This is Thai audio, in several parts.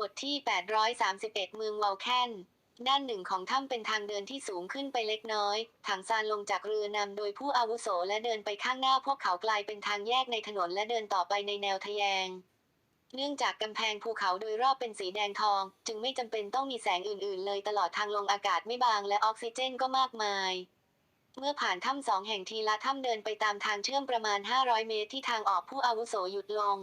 บทที่ 831 เมืองเวลแคนด้านหนึ่งของถ้ำเป็นทางเดินที่สูงขึ้นไปเล็กน้อย ถังซานลงจากเรือนำโดยผู้อาวุโสและเดินไปข้างหน้าพวกเขากลายเป็นทางแยกในถนนและเดินต่อไปในแนวทะแยง เนื่องจากกำแพงภูเขาโดยรอบเป็นสีแดงทอง จึงไม่จำเป็นต้องมีแสงอื่น ๆ เลยตลอดทางลงอากาศไม่บางและออกซิเจนก็มากมาย เมื่อผ่านถ้ำสองแห่งทีละถ้ำเดินไปตามทางเชื่อมประมาณ 500 เมตรที่ทางออกผู้อาวุโสหยุดลง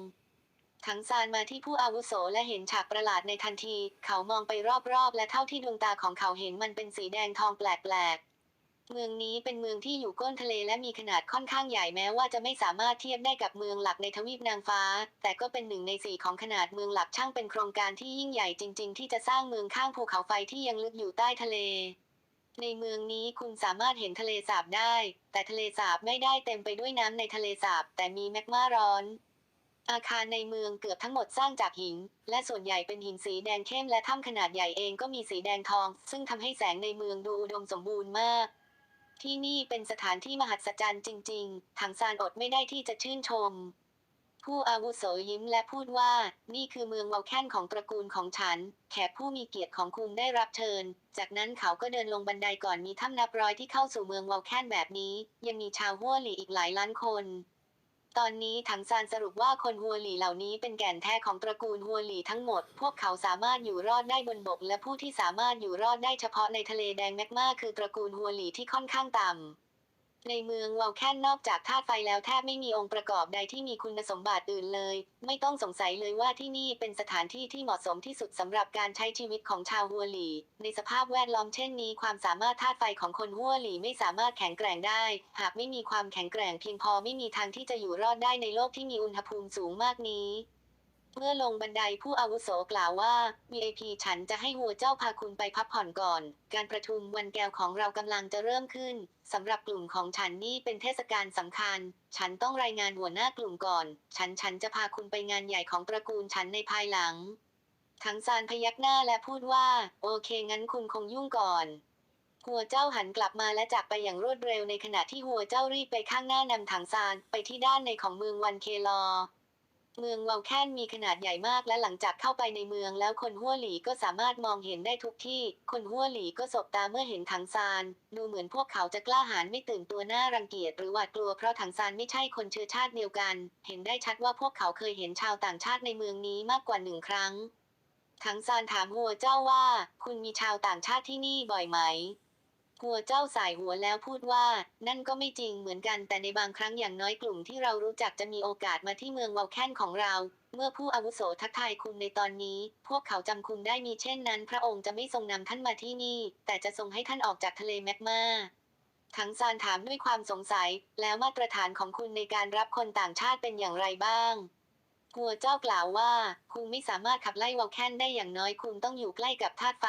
ถังซานมาที่ผู้อาวุโสและเห็นฉากประหลาดในทันที เขามองไปรอบๆ และเท่าที่ดวงตาของเขาเห็นมันเป็นสีแดงทองแปลกๆเมืองนี้เป็นเมืองที่อยู่ก้นทะเลและมีขนาดค่อนข้างใหญ่แม้ว่าจะไม่สามารถเทียบได้กับเมืองหลักในทวีปนางฟ้า แต่ก็เป็นหนึ่งในสี่ของขนาดเมืองหลักช่างเป็นโครงการที่ยิ่งใหญ่จริง ๆ ที่จะสร้างเมืองข้างภูเขาไฟที่ยังลึกอยู่ใต้ทะเล ในเมืองนี้คุณสามารถเห็นทะเลสาบได้ แต่ทะเลสาบไม่ได้เต็มไปด้วยน้ำในทะเลสาบแต่มีแมกมาร้อน อาคารในเมืองเกือบทั้งหมดสร้างจากหิน และส่วนใหญ่เป็นหินสีแดงเข้มและถ้ำขนาดใหญ่เองก็มีสีแดงทอง ซึ่งทำให้แสงในเมืองดูอุดมสมบูรณ์มาก ที่นี่เป็นสถานที่มหัศจรรย์จริงๆถังซานอดไม่ได้ที่จะชื่นชม ผู้อาวุโสยิ้มและพูดว่า นี่คือเมืองเวลแคนของตระกูลของฉัน แขกผู้มีเกียรติของคุณได้รับเชิญ จากนั้นเขาก็เดินลงบันไดก่อนมีถ้ำนับร้อยที่เข้าสู่เมืองเวลแคนแบบนี้ ยังมีชาวฮัวหลีอีกหลายล้านคน ตอนนี้ถังซานสรุปว่าคนฮัวหลี่เหล่านี้เป็นแก่นแท้ของตระกูลฮัวหลี่ทั้งหมด พวกเขาสามารถอยู่รอดได้บนบก และผู้ที่สามารถอยู่รอดได้เฉพาะในทะเลแดงแมกมาคือตระกูลฮัวหลี่ที่ค่อนข้างต่ำ ในเมืองเวลแคนนอกจากธาตุไฟแล้วแทบไม่มีองค์ประกอบใดที่มีคุณสมบัติอื่นเลย ไม่ต้องสงสัยเลยว่าที่นี่เป็นสถานที่ที่เหมาะสมที่สุดสำหรับการใช้ชีวิตของชาวฮัวหลี่ในสภาพแวดล้อมเช่นนี้ ความสามารถธาตุไฟของคนฮัวหลี่ไม่สามารถแข็งแกร่งได้ หากไม่มีความแข็งแกร่งเพียงพอไม่มีทางที่จะอยู่รอดได้ในโลกที่มีอุณหภูมิสูงมากนี้เมื่อลงบันไดผู้อาวุโสกล่าวว่า VIP ฉันจะให้หัวเจ้าพาคุณไปพักผ่อนก่อน การประชุมวันแก้วของเรากำลังจะเริ่มขึ้นสำหรับกลุ่มของฉันนี่เป็นเทศกาลสำคัญ ฉันต้องรายงานหัวหน้ากลุ่มก่อน ฉันฉันจะพาคุณไปงานใหญ่ของตระกูลฉันในภายหลัง ทั้งซานพยักหน้าและพูดว่า โอเคงั้นคุณคงยุ่งก่อนหัวเจ้าหันกลับมาและจากไปอย่างรวดเร็วในขณะที่หัวเจ้ารีบไปข้างหน้านำถังซานไปที่ด้านในของเมืองวันเคลอ เมืองเวลแคนมีขนาดใหญ่มากและหลังจากเข้าไปในเมืองแล้วคนหัวหลีก็สามารถมองเห็นได้ทุกที่ คนหัวหลีก็สบตาเมื่อเห็นถังซาน ดูเหมือนพวกเขาจะกล้าหาญไม่ตื่นตัวหน้ารังเกียจหรือหวาดกลัวเพราะถังซานไม่ใช่คนเชื้อชาติเดียวกัน เห็นได้ชัดว่าพวกเขาเคยเห็นชาวต่างชาติในเมืองนี้มากกว่าหนึ่งครั้งถังซานถามหัวเจ้าว่า คุณมีชาวต่างชาติที่นี่บ่อยไหม หัวเจ้าสายหัวแล้วพูดว่า นั่นก็ไม่จริงเหมือนกันแต่ในบางครั้งอย่างน้อยกลุ่มที่เรารู้จักจะมีโอกาสมาที่เมืองเวลแคนของเรา เมื่อผู้อาวุโสทักทายคุณในตอนนี้ พวกเขาจำคุณได้มีเช่นนั้น พระองค์จะไม่ทรงนำท่านมาที่นี่ แต่จะทรงให้ท่านออกจากทะเลแมกมาทั้งซานถามด้วยความสงสัย แล้วมาตรฐานของคุณในการรับคนต่างชาติเป็นอย่างไรบ้างหัวเจ้ากล่าวว่า คุณไม่สามารถขับไล่วอลแคนได้อย่างน้อยคุณต้องอยู่ใกล้กับธาตุไฟ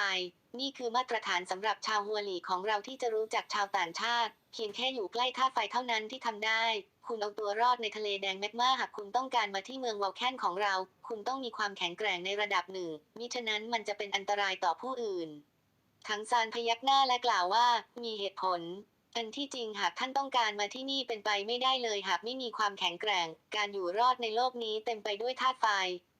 นี่คือมาตรฐานสำหรับชาวฮัวหลีของเราที่จะรู้จักชาวต่างชาติ เพียงแค่อยู่ใกล้ท่าไฟเท่านั้นที่ทำได้ คุณเอาตัวรอดในทะเลแดงแมกมาหากคุณต้องการมาที่เมืองวอลแคนของเรา คุณต้องมีความแข็งแกร่งในระดับหนึ่ง มิฉะนั้นมันจะเป็นอันตรายต่อผู้อื่น ทั้งซานพยักหน้าและกล่าวว่า มีเหตุผล อันที่จริงหากท่านต้องการมาที่นี่เป็นไปไม่ได้เลยหากไม่มีความแข็งแกร่ง การอยู่รอดในโลกนี้เต็มไปด้วยธาตุไฟ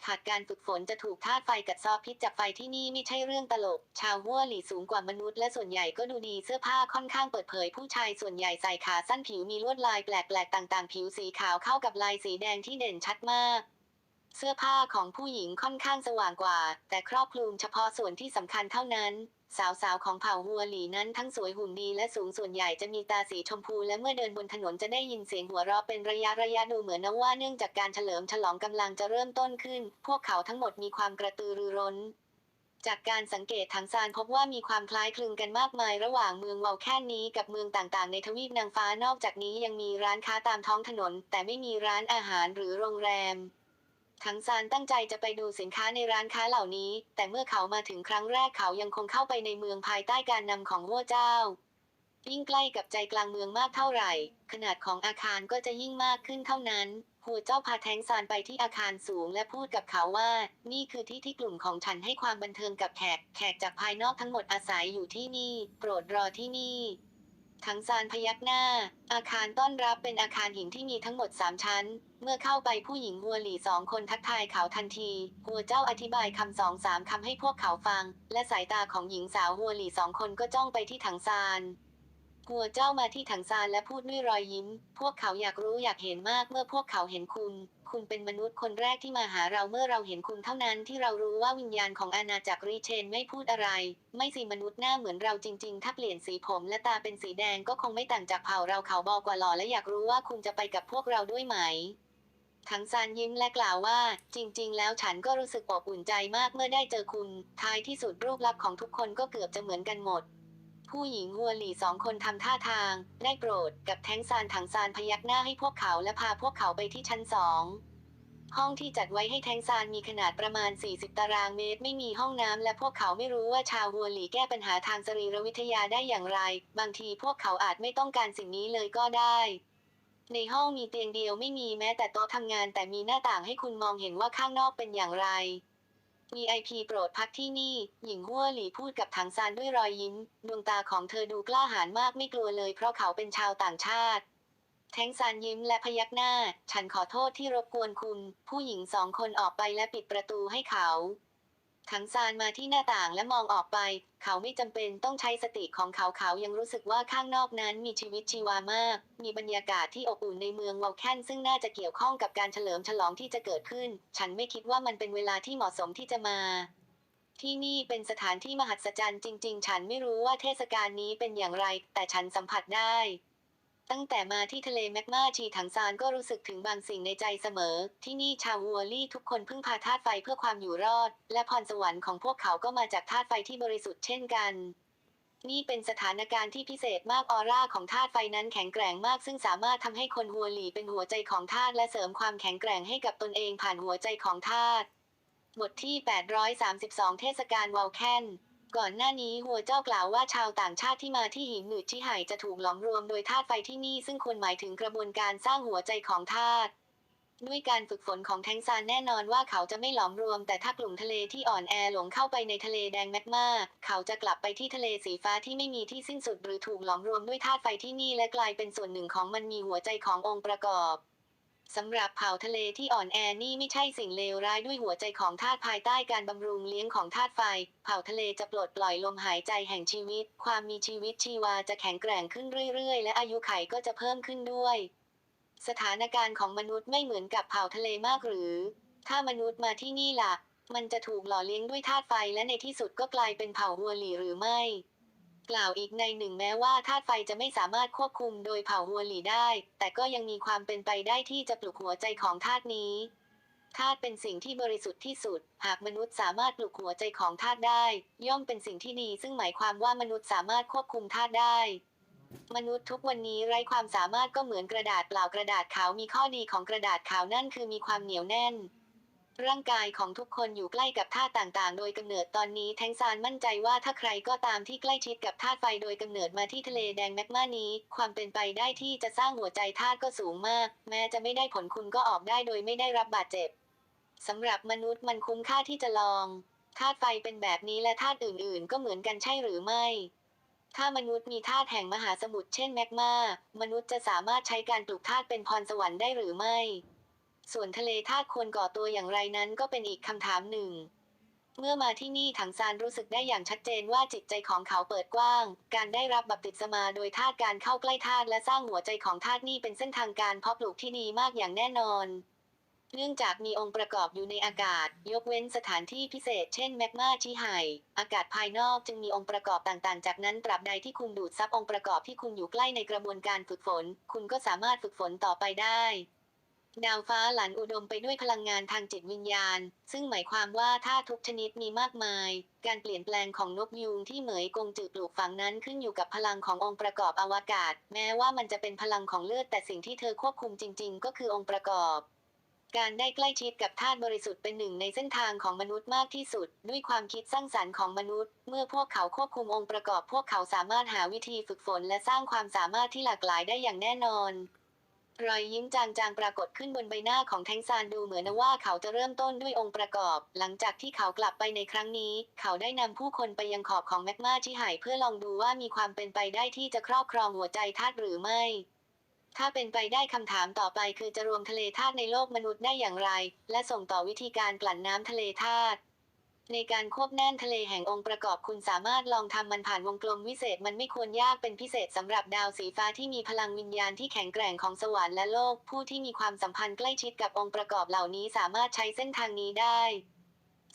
ขาดการฝึกฝนจะถูกธาตุไฟกัดซอพิษจากไฟที่นี่ไม่ใช่เรื่องตลก ชาวฮั่วหลี่สูงกว่ามนุษย์และส่วนใหญ่ก็ดูดีเสื้อผ้าค่อนข้างเปิดเผย ผู้ชายส่วนใหญ่ใส่ขาสั้นผิวมีลวดลายแปลกๆต่าง ๆ ผิวสีขาวเข้ากับลายสีแดงที่เด่นชัดมาก เสื้อผ้าของผู้หญิงค่อนข้างสว่างกว่า แต่ครอบคลุมเฉพาะส่วนที่สำคัญเท่านั้น สาวๆของเผ่าฮัวหลีนั้นทั้งสวยหุ่นดีและสูงส่วนใหญ่จะมีตาสีชมพูและเมื่อเดินบนถนนจะได้ยินเสียงหัวเราะเป็นระยะระยะดูเหมือนนะว่าเนื่องจากการเฉลิมฉลองกำลังจะเริ่มต้นขึ้น พวกเขาทั้งหมดมีความกระตือรือร้นจากการสังเกตทางซานพบว่ามีความคล้ายคลึงกันมากมายระหว่างเมืองเวาแค่นี้กับเมืองต่างๆ ในทวีปนางฟ้านอกจากนี้ยังมีร้านค้าตามท้องถนน แต่ไม่มีร้านอาหารหรือโรงแรม ทั้งซานตั้งใจจะไปดูสินค้าในร้านค้าเหล่านี้ แต่เมื่อเขามาถึงครั้งแรกเขายังคงเข้าไปในเมืองภายใต้การนำของหัวเจ้า ยิ่งใกล้กับใจกลางเมืองมากเท่าไหร่ ขนาดของอาคารก็จะยิ่งมากขึ้นเท่านั้นหัวเจ้าพาแทงซานไปที่อาคารสูงและพูดกับเขาว่า นี่คือที่ที่กลุ่มของฉันให้ความบันเทิงกับแขก แขกจากภายนอกทั้งหมดอาศัยอยู่ที่นี่ โปรดรอที่นี่ ถังซานพยักหน้า อาคารต้อนรับเป็นอาคารหินที่มีทั้งหมด 3 ชั้น เมื่อเข้าไปผู้หญิงหัวหลี่สองคนทักทายเขาทันที หัวเจ้าอธิบายคำสองสามคำให้พวกเขาฟัง และสายตาของหญิงสาวหัวหลี่สองคนก็จ้องไปที่ถังซานหัวเจ้ามาที่ถังซานและพูดด้วยรอยยิ้ม พวกเขาอยากรู้อยากเห็นมากเมื่อพวกเขาเห็นคุณ คุณเป็นมนุษย์คนแรกที่มาหาเราเมื่อเราเห็นคุณเท่านั้นที่เรารู้ว่าวิญญาณของอาณาจักรรีเชนไม่พูดอะไร ไม่สิมนุษย์หน้าเหมือนเราจริง ๆ ถ้าเปลี่ยนสีผมและตาเป็นสีแดงก็คงไม่ต่างจากเผ่าเราเขาบอกว่าหล่อและอยากรู้ว่าคุณจะไปกับพวกเราด้วยไหมทั้งซานยิ้มและกล่าวว่า จริง ๆ แล้วฉันก็รู้สึกอบอุ่นใจมากเมื่อได้เจอคุณ ท้ายที่สุดรูปลักษณ์ของทุกคนก็เกือบจะเหมือนกันหมด ผู้หญิงหัวหลี่สองคนทำท่าทาง ได้โปรดกับแท้งซานถังซานพยักหน้าให้พวกเขาและพาพวกเขาไปที่ชั้นสองห้องที่จัดไว้ให้แทงซานมีขนาดประมาณ 40 ตารางเมตร ไม่มีห้องน้ำและพวกเขาไม่รู้ว่าชาวหัวหลี่แก้ปัญหาทางสรีรวิทยาได้อย่างไร บางทีพวกเขาอาจไม่ต้องการสิ่งนี้เลยก็ได้ ในห้องมีเตียงเดียวไม่มีแม้แต่โต๊ะทำงาน แต่มีหน้าต่างให้คุณมองเห็นว่าข้างนอกเป็นอย่างไร VIP โปรดพักที่นี่ หญิงหัวหลีพูดกับถังซานด้วยรอยยิ้ม ดวงตาของเธอดูกล้าหาญมากไม่กลัวเลยเพราะเขาเป็นชาวต่างชาติ แทงซานยิ้มและพยักหน้า ฉันขอโทษที่รบกวนคุณ ผู้หญิงสองคนออกไปและปิดประตูให้เขา ถังซานมาที่หน้าต่างและมองออกไป เขาไม่จำเป็นต้องใช้สติของเขาเขายังรู้สึกว่าข้างนอกนั้นมีชีวิตชีวามาก มีบรรยากาศที่อบอุ่นในเมืองวอลแคนซึ่งน่าจะเกี่ยวข้องกับการเฉลิมฉลองที่จะเกิดขึ้น ฉันไม่คิดว่ามันเป็นเวลาที่เหมาะสมที่จะมาที่นี่เป็นสถานที่มหัศจรรย์จริง ๆ ฉันไม่รู้ว่าเทศกาลนี้เป็นอย่างไร แต่ฉันสัมผัสได้ ตั้งแต่มาที่ทะเลแมกมาชีถังซานก็รู้สึกถึงบางสิ่งในใจเสมอ ที่นี่ชาววัวลี่ทุกคนพึ่งพาธาตุไฟเพื่อความอยู่รอด และพรสวรรค์ของพวกเขาก็มาจากธาตุไฟที่บริสุทธิ์เช่นกัน นี่เป็นสถานการณ์ที่พิเศษมากออร่าของธาตุไฟนั้นแข็งแกร่งมาก ซึ่งสามารถทำให้คนหัวหลีเป็นหัวใจของธาตุและเสริมความแข็งแกร่งให้กับตนเองผ่านหัวใจของธาตุบทที่ 832 เทศกาลวอลแคน ก่อนหน้านี้หัวเจ้ากล่าวว่าชาวต่างชาติที่มาที่หินหนืดที่ไห่จะถูกหลอมรวมโดยธาตุไฟที่นี่ซึ่งควรหมายถึงกระบวนการสร้างหัวใจของธาตุด้วยการฝึกฝนของแทงซานแน่นอนว่าเขาจะไม่หลอมรวม แต่ถ้ากลุ่มทะเลที่อ่อนแอหลงเข้าไปในทะเลแดงแมกมาเขาจะกลับไปที่ทะเลสีฟ้าที่ไม่มีที่สิ้นสุดหรือถูกหลอมรวมด้วยธาตุไฟที่นี่และกลายเป็นส่วนหนึ่งของมันมีหัวใจขององค์ประกอบ สำหรับเผ่าทะเลที่อ่อนแอนี่ไม่ใช่สิ่งเลวร้ายด้วยหัวใจของธาตุภายใต้การบำรุงเลี้ยงของธาตุไฟ เผ่าทะเลจะปลดปล่อยลมหายใจแห่งชีวิต ความมีชีวิตชีวาจะแข็งแกร่งขึ้นเรื่อยๆ และอายุไขก็จะเพิ่มขึ้นด้วย สถานการณ์ของมนุษย์ไม่เหมือนกับเผ่าทะเลมากหรือ ถ้ามนุษย์มาที่นี่ล่ะ มันจะถูกหล่อเลี้ยงด้วยธาตุไฟและในที่สุดก็กลายเป็นเผ่าหัวหลีหรือไม่ กล่าวอีกในหนึ่งแม้ว่าธาตุไฟจะไม่สามารถควบคุมโดยเผาหัวหลีได้ แต่ก็ยังมีความเป็นไปได้ที่จะปลุกหัวใจของธาตุนี้ธาตุเป็นสิ่งที่บริสุทธิ์ที่สุด หากมนุษย์สามารถปลุกหัวใจของธาตุได้ ย่อมเป็นสิ่งที่ดี ซึ่งหมายความว่ามนุษย์สามารถควบคุมธาตุได้ มนุษย์ทุกวันนี้ไร้ความสามารถก็เหมือนกระดาษเปล่ากระดาษขาวมีข้อดีของกระดาษขาวนั่นคือมีความเหนียวแน่น ร่างกายของทุกคนอยู่ใกล้กับธาตุต่างๆ โดยกำเนิดตอนนี้แทงซานมั่นใจว่าถ้าใครก็ตามที่ใกล้ชิดกับธาตุไฟโดยกำเนิดมาที่ทะเลแดงแมกมานี้ ความเป็นไปได้ที่จะสร้างหัวใจธาตุก็สูงมาก แม้จะไม่ได้ผลคุณก็ออกได้โดยไม่ได้รับบาดเจ็บสำหรับมนุษย์มันคุ้มค่าที่จะลองธาตุไฟเป็นแบบนี้และธาตุอื่นๆ ก็เหมือนกันใช่หรือไม่ ถ้ามนุษย์มีธาตุแห่งมหาสมุทรเช่นแมกมามนุษย์จะสามารถใช้การปลูกธาตุเป็นพรสวรรค์ได้หรือไม่ ส่วนทะเลธาตุควรก่อตัวอย่างไรนั้นก็เป็นอีกคำถามหนึ่ง เมื่อมาที่นี่ถังซานรู้สึกได้อย่างชัดเจนว่าจิตใจของเขาเปิดกว้าง การได้รับบัพติศมาโดยธาตุการเข้าใกล้ธาตุและสร้างหัวใจของธาตุนี่เป็นเส้นทางการเพาะปลูกที่ดีมากอย่างแน่นอน เนื่องจากมีองค์ประกอบอยู่ในอากาศ ยกเว้นสถานที่พิเศษ เช่นแมกมาที่ไห่อากาศภายนอกจึงมีองค์ประกอบต่างๆ จากนั้นตราบใดที่คุณดูดซับองค์ประกอบที่คุณอยู่ใกล้ในกระบวนการฝึกฝน คุณก็สามารถฝึกฝนต่อไปได้ ดาวฟ้าหลันอุดมไปด้วยพลังงานทางจิตวิญญาณ ซึ่งหมายความว่าถ้าทุกชนิดมีมากมาย การเปลี่ยนแปลงของนกยูงที่เหมยกงจือปลูกฝังนั้นขึ้นอยู่กับพลังขององค์ประกอบอวกาศ แม้ว่ามันจะเป็นพลังของเลือดแต่สิ่งที่เธอควบคุมจริง ๆ ก็คือองค์ประกอบ การได้ใกล้ชิดกับธาตุบริสุทธิ์เป็นหนึ่งในเส้นทางของมนุษย์มากที่สุด ด้วยความคิดสร้างสรรค์ของมนุษย์ เมื่อพวกเขาควบคุมองค์ประกอบ พวกเขาสามารถหาวิธีฝึกฝน และสร้างความสามารถที่หลากหลายได้อย่างแน่นอน รอยยิ้มจางๆปรากฏขึ้นบนใบหน้าของแทงซานดูเหมือนว่าเขาจะเริ่มต้นด้วยองค์ประกอบ หลังจากที่เขากลับไปในครั้งนี้ เขาได้นำผู้คนไปยังขอบของแมกมาที่หายเพื่อลองดูว่ามีความเป็นไปได้ที่จะครอบครองหัวใจธาตุหรือไม่ ถ้าเป็นไปได้คำถามต่อไปคือจะรวมทะเลธาตุในโลกมนุษย์ได้อย่างไร และส่งต่อวิธีการกลั่นน้ำทะเลธาตุ ในการควบแน่นทะเลแห่งองค์ประกอบคุณสามารถลองทำมันผ่านวงกลมวิเศษมันไม่ควรยากเป็นพิเศษสำหรับดาวสีฟ้าที่มีพลังวิญญาณที่แข็งแกร่งของสวรรค์และโลก ผู้ที่มีความสัมพันธ์ใกล้ชิดกับองค์ประกอบเหล่านี้สามารถใช้เส้นทางนี้ได้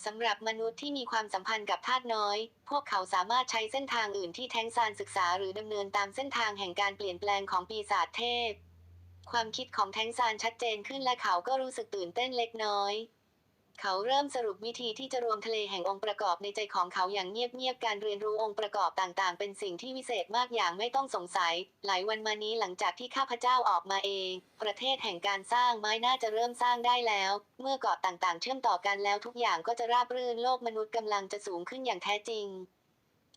สำหรับมนุษย์ที่มีความสัมพันธ์กับธาตุน้อย พวกเขาสามารถใช้เส้นทางอื่นที่แท้งซานศึกษาหรือดำเนินตามเส้นทางแห่งการเปลี่ยนแปลงของปีศาจเทพ ความคิดของแท้งซานชัดเจนขึ้นและเขาก็รู้สึกตื่นเต้นเล็กน้อย เขาเริ่มสรุปวิธีที่จะรวมทะเลแห่งองค์ประกอบในใจของเขาอย่างเงียบๆ การเรียนรู้องค์ประกอบต่างๆ เป็นสิ่งที่วิเศษมากอย่างไม่ต้องสงสัย หลายวันมานี้หลังจากที่ข้าพเจ้าออกมาเอง ประเทศแห่งการสร้างไม้น่าจะเริ่มสร้างได้แล้ว เมื่อเกาะต่างๆ เชื่อมต่อกันแล้วทุกอย่างก็จะราบรื่นโลกมนุษย์กำลังจะสูงขึ้นอย่างแท้จริง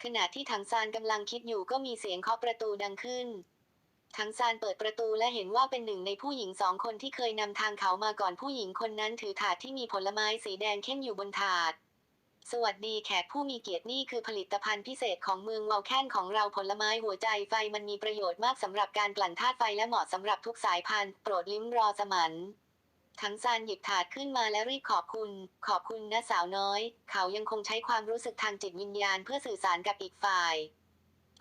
ขณะที่ถังซานกำลังคิดอยู่ก็มีเสียงเคาะประตูดังขึ้น ทั้งซานเปิดประตูและเห็นว่าเป็นหนึ่งในผู้หญิงสองคนที่เคยนำทางเขามาก่อนผู้หญิงคนนั้นถือถาดที่มีผลไม้สีแดงเข้มอยู่บนถาด สวัสดีแขกผู้มีเกียรตินี่คือผลิตภัณฑ์พิเศษของเมืองวอลแคนของเราผลไม้หัวใจไฟมันมีประโยชน์มากสำหรับการกลั่นธาตุไฟและเหมาะสำหรับทุกสายพันธุ์ โปรดลิ้มรอสมันทั้งซานหยิบถาดขึ้นมาและรีบขอบคุณ ขอบคุณนะสาวน้อย เขายังคงใช้ความรู้สึกทางจิตวิญญาณเพื่อสื่อสารกับอีกฝ่าย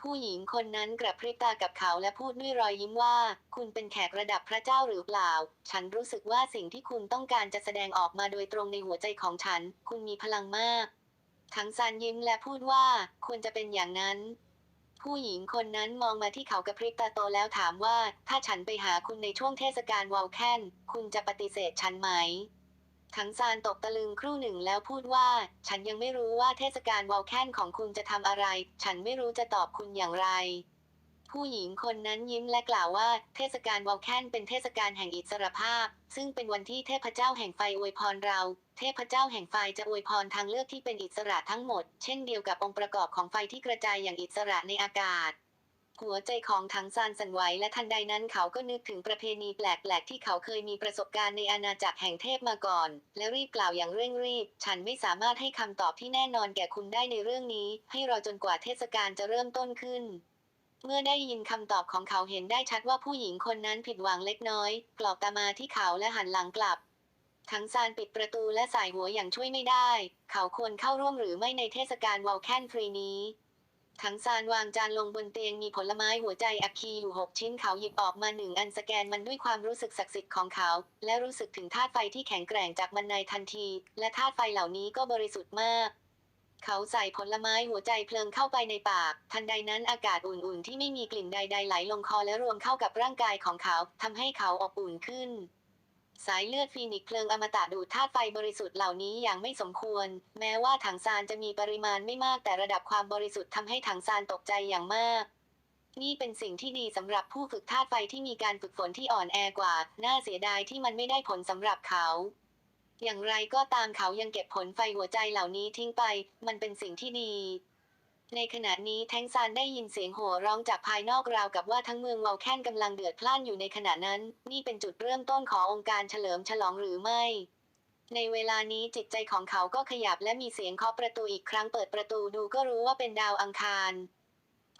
ผู้หญิงคนนั้นกระพริบตากับเขาและพูดด้วยรอยยิ้มว่า คุณเป็นแขกระดับพระเจ้าหรือเปล่า ฉันรู้สึกว่าสิ่งที่คุณต้องการจะแสดงออกมาโดยตรงในหัวใจของฉัน คุณมีพลังมาก ทั้งซานยิ้มและพูดว่า ควรจะเป็นอย่างนั้น ผู้หญิงคนนั้นมองมาที่เขากระพริบตาโตแล้วถามว่า ถ้าฉันไปหาคุณในช่วงเทศกาลวอลแคน คุณจะปฏิเสธฉันไหม ทั้งซานตกตะลึงครู่หนึ่งแล้วพูดว่า ฉันยังไม่รู้ว่าเทศกาลวอลแคนของคุณจะทำอะไร ฉันไม่รู้จะตอบคุณอย่างไร ผู้หญิงคนนั้นยิ้มและกล่าวว่า เทศกาลวอลแคนเป็นเทศกาลแห่งอิสรภาพ ซึ่งเป็นวันที่เทพเจ้าแห่งไฟอวยพรเรา เทพเจ้าแห่งไฟจะอวยพรทางเลือกที่เป็นอิสระทั้งหมด เช่นเดียวกับองค์ประกอบของไฟที่กระจายอย่างอิสระในอากาศ หัวใจของถังซานสั่นไหวและทันใดนั้นเขาก็นึกถึงประเพณีแปลกๆที่เขาเคยมีประสบการณ์ในอาณาจักรแห่งเทพมาก่อน และรีบกล่าวอย่างเร่งรีบ ฉันไม่สามารถให้คำตอบที่แน่นอนแก่คุณได้ในเรื่องนี้ ให้รอจนกว่าเทศกาลจะเริ่มต้นขึ้นเมื่อได้ยินคำตอบของเขาเห็นได้ชัดว่าผู้หญิงคนนั้นผิดหวังเล็กน้อย กรอกตามาที่เขาและหันหลังกลับ ทั้งซานปิดประตูและสายหัวอย่างช่วยไม่ได้ เขาควรเข้าร่วมหรือไม่ในเทศกาลวอลแคนฟรีนี้ ทั้งซานวางจานลงบนเตียงมีผลไม้หัวใจอัคคีอยู่หกชิ้นเขาหยิบออกมาหนึ่งอันสแกนมันด้วยความรู้สึกศักดิ์สิทธิ์ของเขา และรู้สึกถึงธาตุไฟที่แข็งแกร่งจากมันในทันที และธาตุไฟเหล่านี้ก็บริสุทธิ์มาก เขาใส่ผลไม้หัวใจเพลิงเข้าไปในปาก ทันใดนั้นอากาศอุ่นๆ ที่ไม่มีกลิ่นใดๆไหลลงคอและรวมเข้ากับร่างกายของเขาทำให้เขาอบอุ่นขึ้น สายเลือดฟีนิกซ์เพลิงอมตะดูดธาตุไฟบริสุทธิ์เหล่านี้อย่างไม่สมควร แม้ว่าถังซานจะมีปริมาณไม่มากแต่ระดับความบริสุทธิ์ทำให้ถังซานตกใจอย่างมาก นี่เป็นสิ่งที่ดีสำหรับผู้ฝึกธาตุไฟที่มีการฝึกฝนที่อ่อนแอกว่า น่าเสียดายที่มันไม่ได้ผลสำหรับเขา อย่างไรก็ตามเขายังเก็บผลไฟหัวใจเหล่านี้ทิ้งไป มันเป็นสิ่งที่ดี ในขณะนี้แทงซานได้ยินเสียงโห่ร้องจากภายนอกราวกับว่าทั้งเมืองวอลแคนกำลังเดือดพล่านอยู่ในขณะนั้น นี่เป็นจุดเริ่มต้นขององค์การเฉลิมฉลองหรือไม่ ในเวลานี้จิตใจของเขาก็ขยับและมีเสียงเคาะประตูอีกครั้งเปิดประตูดูก็รู้ว่าเป็นดาวอังคาร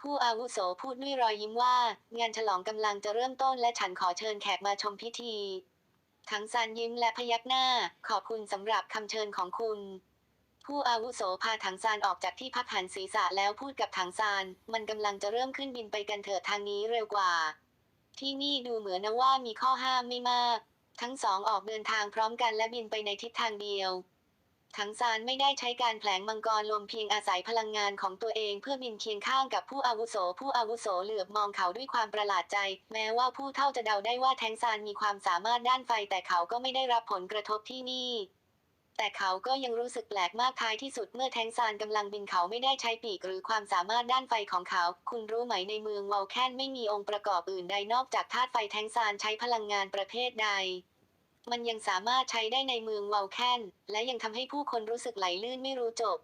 ผู้อาวุโสพูดด้วยรอยยิ้มว่า งานฉลองกำลังจะเริ่มต้นและฉันขอเชิญแขกมาชมพิธี ทั้งซานยิ้มและพยักหน้า ขอบคุณสำหรับคำเชิญของคุณ ผู้อาวุโสพาถังซานออกจากที่พักหันศีรษะแล้วพูดกับถังซาน มันกำลังจะเริ่มขึ้นบินไปกันเถิดทางนี้เร็วกว่า ที่นี่ดูเหมือนนะว่ามีข้อห้ามไม่มาก ทั้งสองออกเดินทางพร้อมกันและบินไปในทิศทางเดียวถังซานไม่ได้ใช้การแผลงมังกรลมเพียงอาศัยพลังงานของตัวเองเพื่อบินเคียงข้างกับผู้อาวุโส ผู้อาวุโสเหลือบมองเขาด้วยความประหลาดใจ แม้ว่าผู้เท่าจะเดาได้ว่าแทงซานมีความสามารถด้านไฟแต่เขาก็ไม่ได้รับผลกระทบที่นี่ แต่เขาก็ยังรู้สึกแปลกมากท้ายที่สุดเมื่อแทงซานกำลังบินเขาไม่ได้ใช้ปีกหรือความสามารถด้านไฟของเขา คุณรู้ไหมในเมืองวอลแคนไม่มีองค์ประกอบอื่นใดนอกจากธาตุไฟแทงซานใช้พลังงานประเภทใด มันยังสามารถใช้ได้ในเมืองวอลแคนและยังทำให้ผู้คนรู้สึกไหลลื่นไม่รู้จบ